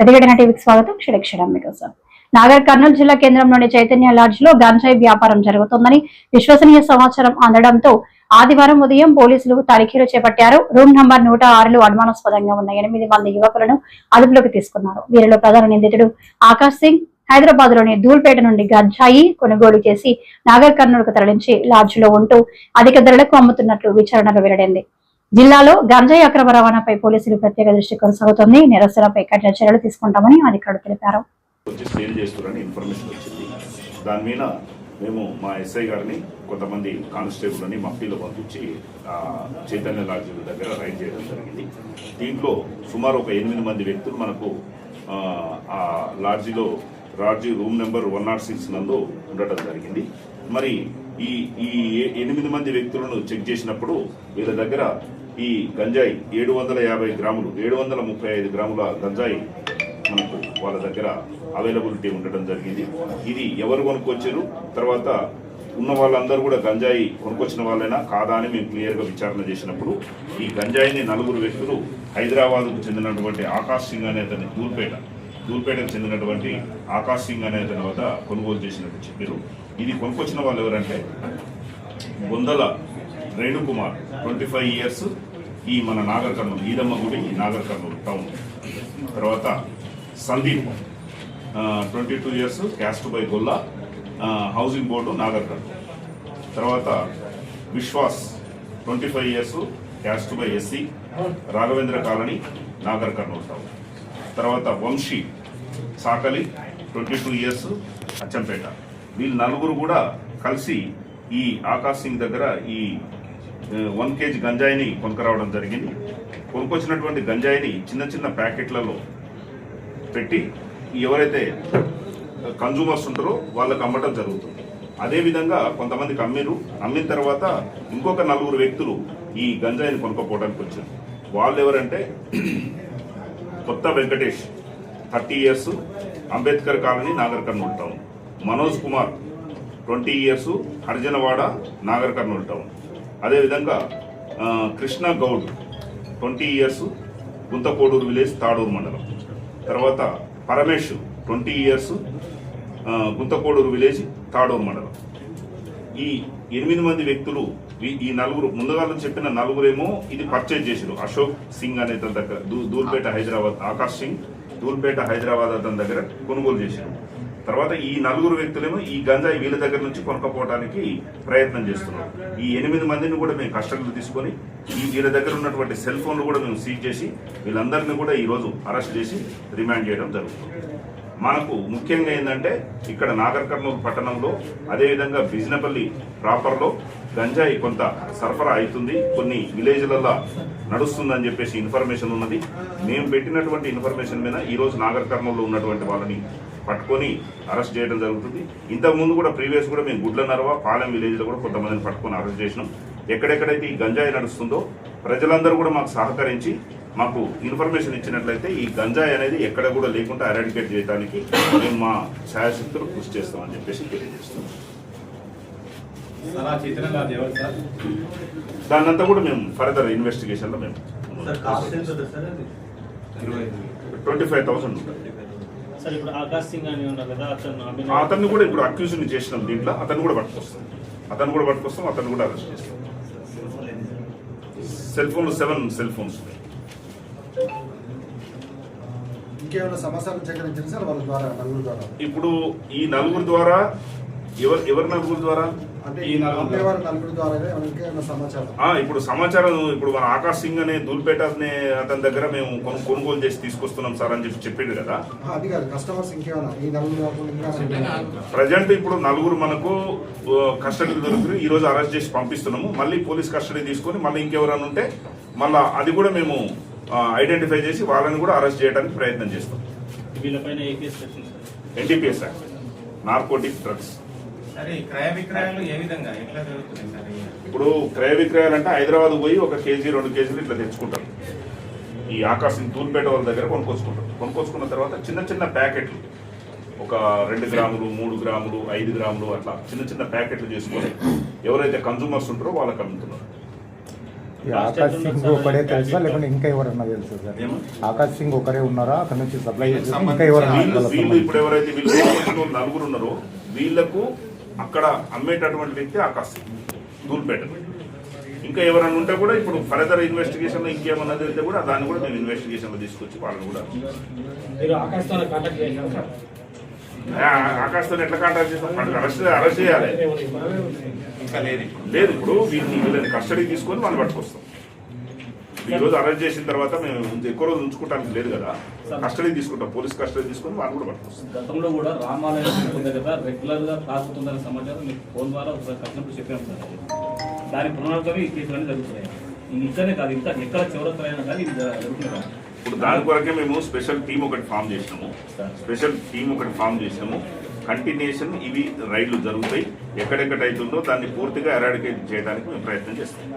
ప్రతిఘటన టీవీకి స్వాగతం. క్షణక్షణం మీకోసం. నాగర్ కర్నూలు జిల్లా కేంద్రంలోని చైతన్య లాడ్జ్లో గంజాయి వ్యాపారం జరుగుతోందని విశ్వసనీయ సమాచారం అందడంతో ఆదివారం ఉదయం పోలీసులు తనిఖీలు చేపట్టారు. రూమ్ నంబర్ నూట ఆరులో అనుమానాస్పదంగా ఉన్న ఎనిమిది మంది యువకులను అదుపులోకి తీసుకున్నారు. వీరిలో ప్రధాన నిందితుడు ఆకాష్ సింగ్. హైదరాబాద్లోని ధూల్పేట నుండి గంజాయి కొనుగోలు చేసి నాగర్ కర్నూలుకు తరలించి లాడ్జ్లో ఉంటూ అధిక ధరలకు అమ్ముతున్నట్లు విచారణలో వెల్లడైంది. జిల్లాలో గంజాయి అక్రమ రవాణాపై పోలీసులు ప్రత్యేక దృష్టి కొనసాగుతోంది. నిరసనపై కఠిన చర్యలు తీసుకుంటామని అధికారులు తెలిపారు. వచ్చి ఇన్ఫర్మేషన్ వచ్చింది. దాని మీద మేము మా ఎస్ఐ గారిని కొంతమంది కానిస్టేబుల్ని మఫ్టీలో పంపించి చైతన్య లాడ్జీ దగ్గర రైడ్ చేయడం జరిగింది. దీంట్లో సుమారు ఒక ఎనిమిది మంది వ్యక్తులు మనకు ఆ, లాడ్జీలో lodge room number one nought six నందు ఉండటం జరిగింది. మరి ఈ ఈ ఏ- ఎనిమిది మంది వ్యక్తులను చెక్ చేసినప్పుడు వీళ్ళ దగ్గర ఈ గంజాయి ఏడు వందల యాభై గ్రాములు ఏడు వందల ముప్పై ఐదు గ్రాముల గంజాయి మనకు వాళ్ళ దగ్గర అవైలబిలిటీ ఉండడం జరిగింది. ఇది ఎవరు కొనుక్కొచ్చారు తర్వాత ఉన్న వాళ్ళందరూ కూడా గంజాయి కొనుక్కొచ్చిన వాళ్ళైనా? కాదా అని మేము క్లియర్గా విచారణ చేసినప్పుడు ఈ గంజాయిని నలుగురు వ్యక్తులు హైదరాబాద్కు చెందినటువంటి ఆకాష్ సింగ్ అనే అతని దూల్పేట దూల్పేటకు చెందినటువంటి ఆకాష్ సింగ్ అనే అతని వద్ద కొనుగోలు చేసినట్టు చెప్పారు ఇది కొనుక్కొచ్చిన వాళ్ళు ఎవరంటే Bondala Renukumar twenty five years ఈ మన నాగర్ కర్నూలు ఈదమ్మ గుడి నాగర్ కర్నూలు టౌన్. తర్వాత Sandeep twenty two years caste by Golla housing board Nagar Kurnool తర్వాత Vishwas twenty five years caste by SC Raghavendra colony Nagar Kurnool town. తర్వాత Vamshi Sakali twenty two years Achampet. వీళ్ళు నలుగురు కూడా కలిసి ఈ ఆకాశ్ సింగ్ దగ్గర ఈ వన్ కేజీ గంజాయిని కొనుక్కరావడం జరిగింది. కొనుక్కొచ్చినటువంటి గంజాయిని చిన్న చిన్న ప్యాకెట్లలో పెట్టి ఎవరైతే కన్జూమర్స్ ఉంటారో వాళ్ళకి అమ్మటం జరుగుతుంది. అదేవిధంగా కొంతమందికి అమ్మిరు. అమ్మిన తర్వాత ఇంకొక నలుగురు వ్యక్తులు ఈ గంజాయిని కొనుక్కోపోవడానికి వచ్చారు. వాళ్ళు ఎవరంటే కొత్త Venkatesh thirty years Ambedkar colony Nagar Kurnool town. Manoj Kumar twenty years Harijanawada Nagar Kurnool town. అదేవిధంగా Krishna Goud twenty years Guntakoduru village Tadur మండలం. తర్వాత Paramesh twenty years Guntakoduru village Tadur మండలం. ఈ ఎనిమిది మంది వ్యక్తులు ఈ- ఈ నలుగురు ముందుగా చెప్పిన నలుగురేమో ఇది పర్చేజ్ చేశారు అశోక్ సింగ్ అనే అతని దగ్గర దూ- హైదరాబాద్ ఆకాష్ సింగ్ దూల్పేట హైదరాబాద్ అతని దగ్గర కొనుగోలు చేశారు తర్వాత ఈ నలుగురు వ్యక్తులేమో ఈ గంజాయి వీళ్ళ దగ్గర నుంచి కొనుక్కపోవడానికి ప్రయత్నం చేస్తున్నారు. ఈ ఎనిమిది మందిని కూడా మేము కస్టడీలో తీసుకొని ఈ వీళ్ళ దగ్గర ఉన్నటువంటి సెల్ ఫోన్లు కూడా మేము సీజ్ చేసి వీళ్ళందరినీ కూడా ఈరోజు అరెస్ట్ చేసి రిమాండ్ చేయడం జరుగుతుంది. మనకు ముఖ్యంగా ఏంటంటే ఇక్కడ నాగర్ కర్నూలు పట్టణంలో అదేవిధంగా బిజినపల్లి ప్రాపర్లో గంజాయి కొంత సరఫరా అవుతుంది. కొన్ని విలేజ్లలో నడుస్తుందని చెప్పేసి ఇన్ఫర్మేషన్ ఉన్నది. మేము పెట్టినటువంటి ఇన్ఫర్మేషన్ మీద ఈరోజు నాగర్ కర్నూలులో ఉన్నటువంటి వాళ్ళని పట్టుకొని అరెస్ట్ చేయడం జరుగుతుంది. ఇంతకుముందు కూడా ప్రీవియస్ కూడా మేము గుడ్ల నరవ పాలెం విలేజ్లో కూడా కొంతమందిని పట్టుకొని అరెస్ట్ చేసినాం. ఎక్కడెక్కడైతే ఈ గంజాయి నడుస్తుందో ప్రజలందరూ కూడా మాకు సహకరించి మాకు ఇన్ఫర్మేషన్ ఇచ్చినట్లయితే ఈ గంజాయి అనేది ఎక్కడ కూడా లేకుండా ఎరాడికేట్ చేయడానికి మేము మా ఛాయాశక్తులు కృషి చేస్తామని చెప్పేసి సార్ దాన్నంతా కూడా మేము ఫర్దర్ ఇన్వెస్టిగేషన్లో మేము ట్వంటీ ఫైవ్ థౌసండ్ అతన్ని కూడా ఇప్పుడు అక్యూజ్ని చేసినాం దీంట్లో. అతను కూడా పట్టుకొస్తాం. అతను కూడా పట్టుకొస్తాం అతను కూడా అరెస్ట్ చేస్తాం. సెల్ ఫోన్లు సెవెన్ సెల్ ఫోన్స్ ఉన్నాయి. ఇంకేమైనా సమాచారం సార్ వాళ్ళ ద్వారా నలుగురు ద్వారా? ఇప్పుడు ఈ నలుగురు ద్వారా ఎవరు ఎవరి నలుగురు ద్వారా? అంటే ఈ నలుగురు ఇంకేమైనా సమాచారం? ఆ ఇప్పుడు సమాచారం ఇప్పుడు మన ఆకాశ్ సింగ్ అనే దూల్పేట అనే అతని దగ్గర మేము కొను- కొనుగోలు చేసి తీసుకొస్తున్నాం సార్ అని చెప్పి చెప్పిండు కదా. ఆ, అది కాదు కస్టమర్స్ ఇంకేమైనా ఈ నలుగురు కాకుండా ఇంకా ప్రజెంట్ ఇప్పుడు నలుగురు మనకు కస్టడీ దొరుకుతుంది ఈ రోజు అరెస్ట్ చేసి పంపిస్తున్నాము. మళ్ళీ పోలీస్ కస్టడీ తీసుకొని మళ్ళీ ఇంకెవరైనా ఉంటే మళ్ళీ అది కూడా మేము ఐడెంటిఫై చేసి వాళ్ళని కూడా అరెస్ట్ చేయడానికి ప్రయత్నం చేస్తాం. NDPS act narcotic drugs? ఇప్పుడు క్రయ విక్రయాలు అంటే హైదరాబాద్ పోయి ఒక కేజీ రెండు కేజీలు ఇట్లా తెచ్చుకుంటారు. ఈ ఆకాశం తూర్పేట వాళ్ళ దగ్గర కొనుక్కొచ్చుకుంటారు. కొనుక్కొచ్చుకున్న తర్వాత చిన్న చిన్న ప్యాకెట్లు ఒక రెండు గ్రాములు మూడు గ్రాములు ఐదు గ్రాములు అట్లా చిన్న చిన్న ప్యాకెట్లు చేసుకొని ఎవరైతే కన్జూమర్స్ ఉంటారో వాళ్ళకి అమ్ముతున్నారు. Time సింగ్ అది తెలుసా? లేకుంటే ఇంకా ఎవరన్నా తెలుసా సార్? ఆకాష్ సింగ్ ఒకరే ఉన్నారా? అక్కడ నుంచి సప్లై ఇంకా ఎవరన్నా వీళ్ళు? ఇప్పుడు ఎవరైతే వీళ్ళు నలుగురు ఉన్నారో వీళ్ళకు అక్కడ అమ్మేటటువంటి వ్యక్తి ఆకాశ్ దూల్పేట ఇంకా ఎవరైనా ఉంటే కూడా ఇప్పుడు ఫర్దర్ ఇన్వెస్టిగేషన్లో ఇంకేమన్నా తెలితే కూడా దాన్ని కూడా మేము ఇన్వెస్టిగేషన్లో తీసుకొచ్చి వాళ్ళని కూడా ఆకాశ్ ఎట్లా కాంటాక్ట్ చేస్తాం? వాళ్ళని అరెస్ట్ అరెస్ట్ చేయాలి. ఇంకా లేదు లేదు ఇప్పుడు వీళ్ళని వీళ్ళని కస్టడీ తీసుకొని వాళ్ళు పట్టుకొస్తాం. ఈ రోజు అరెస్ట్ చేసిన తర్వాత మేము ఎక్కువ రోజులు ఉంచుకోవడానికి లేదు కదా. కస్టడీ తీసుకుంటాం పోలీస్ కస్టడీ తీసుకొని వాళ్ళు కూడా పట్టుకొస్తాం. గతంలో కూడా రామాలయం ఉంటుంది కదా రెగ్యులర్గా తాగుతుందనే సమాచారం మీకు ఫోన్ ద్వారా ఒకసారి కట్టినప్పుడు చెప్పాము సార్. దాని పునరావృతమే ఈ కేసులన్నీ జరుగుతున్నాయి. ఇక్కడనే కాదు ఇంకా ఎక్కడ చివరికైనా కానీ ఇది జరుగుతుంది. ఇప్పుడు దాని కొరకే మేము స్పెషల్ టీం ఒకటి ఫామ్ చేసినాము. స్పెషల్ టీం ఒకటి ఫామ్ చేసినాము. కంటిన్యూషన్ ఇవి రైళ్ళు జరుగుతాయి. ఎక్కడెక్కడ అవుతుందో దాన్ని పూర్తిగా ఎరాడికేట్ చేయడానికి మేము ప్రయత్నం చేస్తాం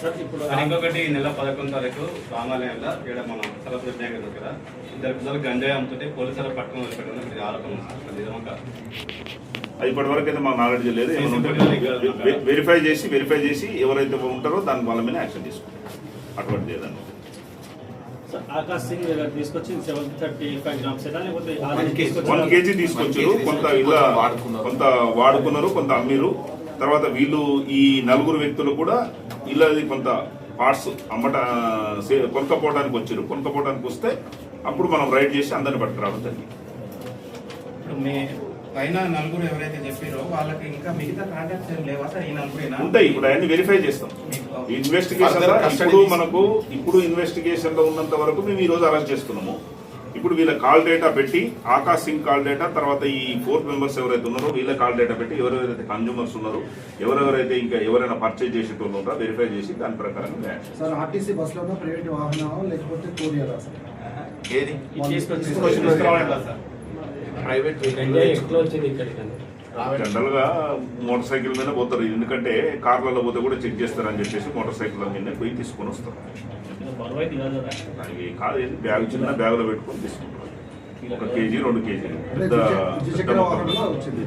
సార్ ఇప్పుడు ఇంకొకటి ఈ నెల పదకొండు తారీఖు రామాలయంలో ఇక్కడ మనం సరస్వతి బ్యాంక్ దగ్గర ఇద్దరు పిల్లలు గంజాయి అమ్ముతుంటే పోలీసులు పట్టుకుని వదిలిపెట్టడం ఇది ఆరోపణ. అది నిజమా? అది ఇప్పటి వరకు అయితే మాకు నాలెడ్జ్ లేదు. వెరిఫై చేసి వెరిఫై చేసి ఎవరైతే ఉంటారో దాని వాళ్ళ మీద యాక్షన్ తీసుకుంటాం. అటువంటి ఏదన్నా సార్, ఆకాశ్ సింగ్ దగ్గర తీసుకొచ్చి సెవెన్ థర్టీ ఫైవ్ గ్రామ్స్ ఏనా లేకపోతే One ఆల్రెడీ kg. తీసుకొచ్చి వన్ కేజీ తీసుకొచ్చారు. కొంత ఇలా కొంత వాడుకున్నారు కొంత అమ్మిరు. తర్వాత వీళ్ళు ఈ నలుగురు వ్యక్తులు కూడా ఇలా కొంత పార్ట్స్ అమ్మట సే- కొనుక్కపోవడానికి వచ్చారు. కొనుక్కపోవడానికి వస్తే అప్పుడు మనం రైడ్ చేసి అందరిని పట్టుకురావడం జరిగింది. ఇప్పుడు మీ పైన నలుగురు ఎవరైతే చెప్పారో వాళ్ళకి ఇంకా మిగతా కాంటాక్ట్స్ ఏం లేవా సార్? ఈ నలుగురేనా? ఉంటాయి. ఇప్పుడు అవన్నీ వెరిఫై చేస్తాం. ఇన్వెస్టిగేషన్లో ఇప్పుడు మనకు ఇప్పుడు ఇన్వెస్టిగేషన్లో ఉన్నంత వరకు మేము ఈ రోజు అరెస్ట్ చేస్తున్నాము. ఇప్పుడు వీళ్ళ కాల్ డేటా పెట్టి ఆకాశ్ సింగ్ కాల్ డేటా తర్వాత ఈ ఫోర్ మెంబర్స్ ఎవరైతే ఉన్నారో వీళ్ళ కాల్ డేటా పెట్టి ఎవరెవరైతే కన్జ్యూమర్స్ ఉన్నారో ఎవరెవరైతే ఇంకా ఎవరైనా పర్చేజ్ చేసేటోళ్ళు ఉన్నారో వెరిఫై చేసి దాని ప్రకారం ఆర్టీసీ బస్సులో ప్రైవేట్ వాహనం లేకపోతే కోరియరా సార్? ఏది? ప్రైవేట్ ఎట్లా వచ్చింది ఇక్కడికి జనరల్గా మోటార్ సైకిల్ మీద పోతారు. ఎందుకంటే కార్లలో పోతే కూడా చెక్ చేస్తారని చెప్పేసి మోటార్ సైకిల్ మీద పోయి తీసుకొని వస్తారు. కాదు బ్యాగ్ చిన్న బ్యాగ్లో పెట్టుకొని తీసుకుంటారు. ఒక కేజీ రెండు కేజీలు. పెద్ద వచ్చింది.